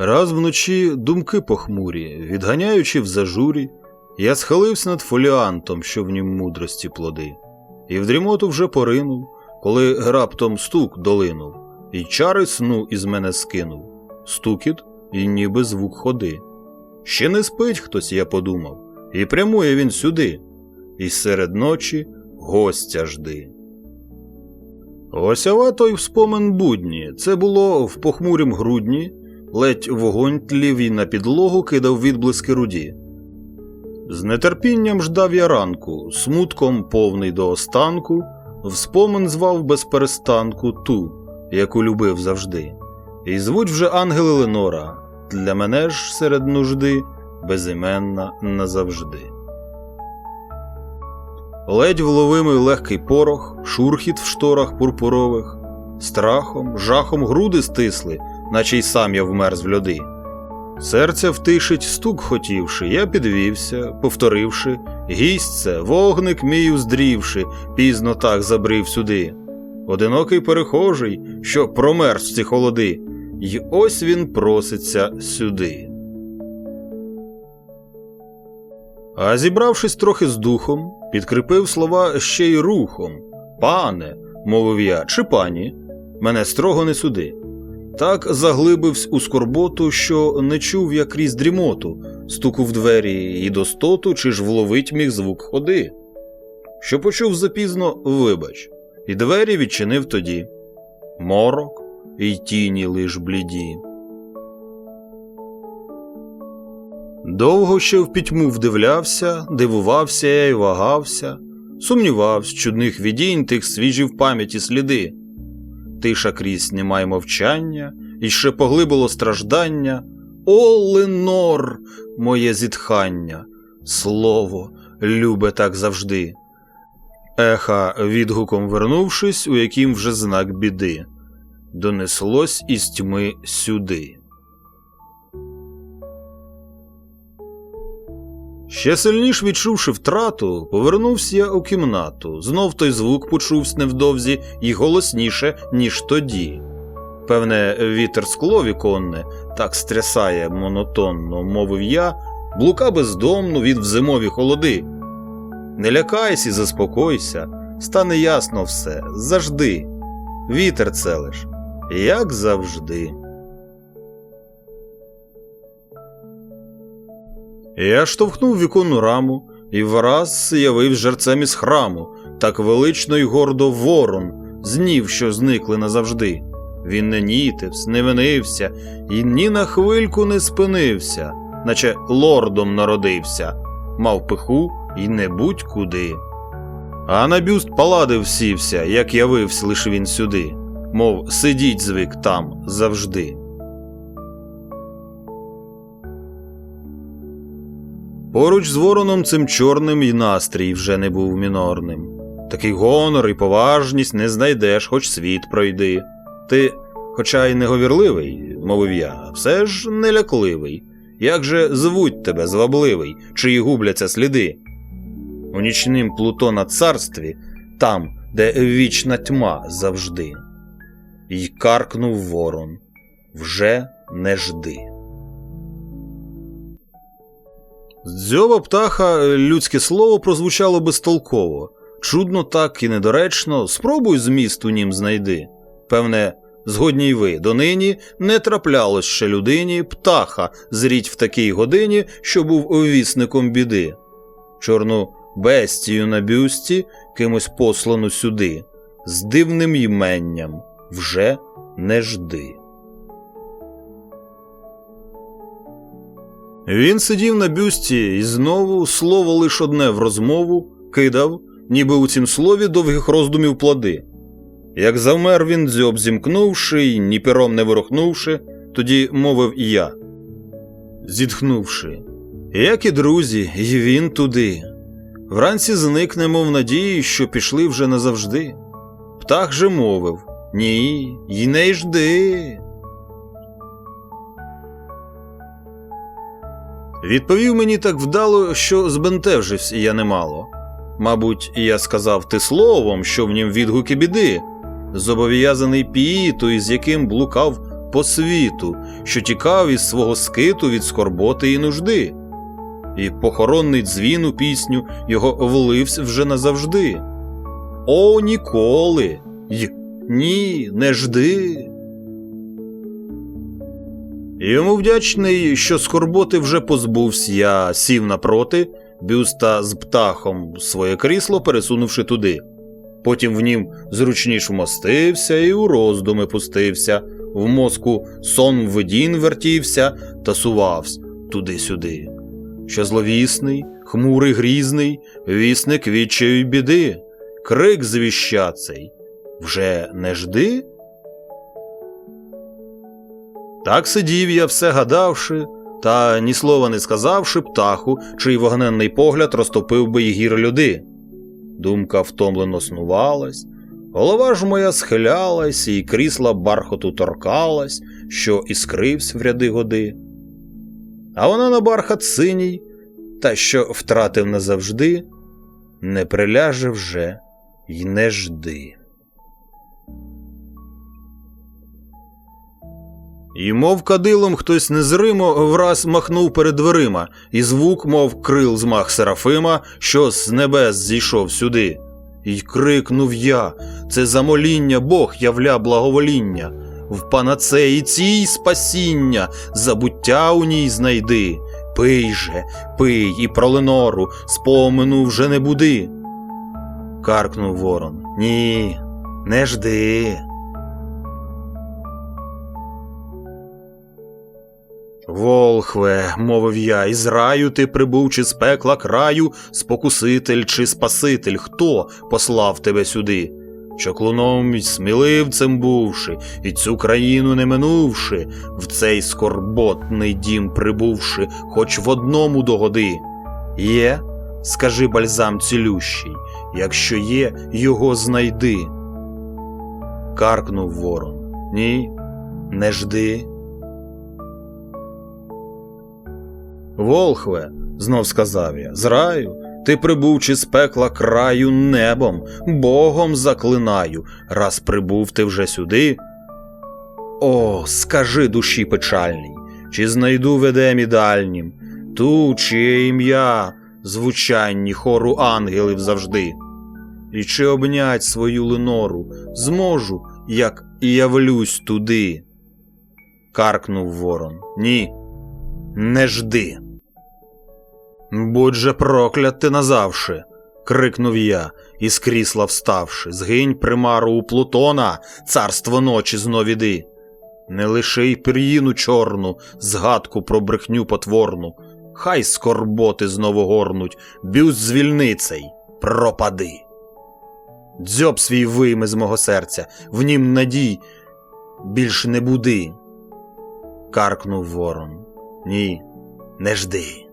Раз вночі думки похмурі, відганяючи в зажурі, я схилився над фоліантом, що в нім мудрості плоди, і в дрімоту вже поринув, коли раптом стук долинув, і чари сну із мене скинув, стукіт і ніби звук ходи. Ще не спить хтось, я подумав, і прямує він сюди, і серед ночі гостя жди. Осява той вспомин будні, це було в похмурім грудні, ледь вогонь тлів і на підлогу кидав відблиски руді. З нетерпінням ждав я ранку, смутком повний до останку, вспомин звав без перестанку ту, яку любив завжди. І звуть вже ангели Ленора, для мене ж серед нужди безіменна назавжди. Ледь вловимий легкий порох, шурхіт в шторах пурпурових, страхом, жахом груди стисли, наче й сам я вмерз в льоди. Серця втишить стук хотівши, я підвівся, повторивши, гість це, вогник мій уздрівши, пізно так забрив сюди. Одинокий перехожий, що промерз в ці холоди, й ось він проситься сюди. А зібравшись трохи з духом, підкріпив слова ще й рухом. Пане, мовив я, чи пані, мене строго не суди. Так заглибився у скорботу, що не чув я крізь дрімоту, стуку в двері і достоту, чи ж вловить міг звук ходи. Що почув запізно, вибач, і двері відчинив тоді. Морок і тіні лиш бліді. Довго ще в пітьму вдивлявся, дивувався я й вагався, сумнівався, чудних відінь тих свіжі в пам'яті сліди. Тиша крізь немає мовчання, і ще поглибило страждання. О, Ленор, моє зітхання, слово, любе так завжди. Еха, відгуком вернувшись, у яким вже знак біди, донеслось із тьми сюди. Ще сильніш відчувши втрату, повернувся я у кімнату. Знов той звук почувся невдовзі і голосніше, ніж тоді. Певне, вітер скло віконне так стрясає монотонно, мовив я, блука бездомну від взимові холоди. Не лякайся і заспокойся, стане ясно все, завжди. Вітер це лиш, як завжди. Я штовхнув віконну раму і враз явив жерцем із храму, так велично й гордо ворон, знів, що зникли назавжди. Він не нітився, не винився і ні на хвильку не спинився, наче лордом народився, мав пиху і не будь куди. А на бюст палади всівся, як явився лиш він сюди, мов сидіть звик там завжди. Поруч з вороном цим чорним і настрій вже не був мінорним. Такий гонор і поважність не знайдеш, хоч світ пройди. Ти, хоча й неговірливий, мовив я, все ж нелякливий. Як же звуть тебе звабливий, чиї губляться сліди? У нічним Плутона царстві, там, де вічна тьма завжди. Й каркнув ворон вже не жди. З дзьоба птаха людське слово прозвучало безтолково. Чудно так і недоречно, спробуй зміст у нім знайди. Певне, згодні й ви, донині не траплялось ще людині птаха зріть в такій годині, що був вісником біди. Чорну бестію на бюсті кимось послану сюди, з дивним іменням вже не жди. Він сидів на бюсті і знову слово лиш одне в розмову кидав, ніби у цім слові довгих роздумів плоди. Як завмер він дзьоб зімкнувши й ні пером не ворухнувши, тоді мовив і я, зітхнувши, як і друзі, і він туди. Вранці зникнемо в надії, що пішли вже назавжди. Птах же мовив Ні, й не жди. Відповів мені так вдало, що збентежився я немало. Мабуть, я сказав ти словом, що в нім відгуки біди, зобов'язаний піїту, із яким блукав по світу, що тікав із свого скиту від скорботи і нужди. І похоронний дзвін у пісню його влився вже назавжди. О, ніколи! Й ні, не жди. Йому вдячний, що скорботи вже позбувся, я сів напроти, бюста з птахом своє крісло пересунувши туди. Потім в нім зручніш вмостився і у роздуми пустився, в мозку сон видін вертівся та сувавсь туди-сюди. Що зловісний, хмурий грізний, вісник відчаю біди, крик звіща цей. Вже не жди? Так сидів я, все гадавши, та ні слова не сказавши птаху, чий вогненний погляд розтопив би й гір люди. Думка втомлено снувалась, голова ж моя схилялась, і крісла бархоту торкалась, що іскривсь в ряди годи. А вона на бархат синій, та що втратив назавжди, не приляже вже й не жди. І мов кадилом хтось незримо враз махнув перед дверима, і звук, мов крил змах Серафима, що з небес зійшов сюди. І крикнув я це замоління Бог явля благовоління, в панацеї цій спасіння, забуття у ній знайди. Пий же, пий і про Ленору, спомину вже не буди. Каркнув ворон. Ні, не жди. Волхве, мовив я, із раю ти прибув чи з пекла краю, спокуситель чи спаситель, хто послав тебе сюди? Чоклуном й сміливцем бувши, і цю країну не минувши, в цей скорботний дім прибувши, хоч в одному догоди. Є, скажи бальзам цілющий, якщо є, його знайди. Каркнув ворон. Ні, не жди. Волхве, знов сказав я, з раю, ти прибув чи з пекла краю небом, Богом заклинаю, раз прибув ти вже сюди. О, скажи душі печальній, чи знайду в Едемі дальнім, ту, чиє ім'я, звучанні хору ангелів завжди, і чи обнять свою Ленору зможу, як і явлюсь туди. Каркнув ворон. Ні, не жди. Будь же проклят ти назавши, крикнув я, із крісла вставши, згинь примару у Плутона, царство ночі знов іди. Не лише й пір'їну чорну, згадку про брехню потворну, хай скорботи знову горнуть, бюст звільни цей, пропади. Дзьоб свій вийми з мого серця, в нім надій більш не буди. Каркнув ворон. Ні, не жди.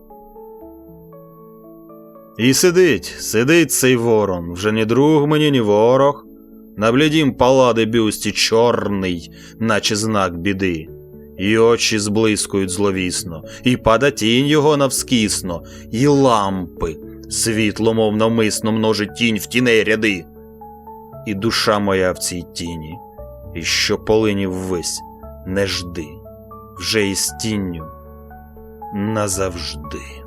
І сидить, сидить цей ворон, вже ні друг мені, ні ворог. На блідім палади бюсті чорний, наче знак біди, і очі зблискують зловісно, і пада тінь його навскісно, і лампи, світло, мов навмисно множить тінь в тіней ряди. І душа моя в цій тіні, і що полинів ввись, не жди, вже із тінню назавжди.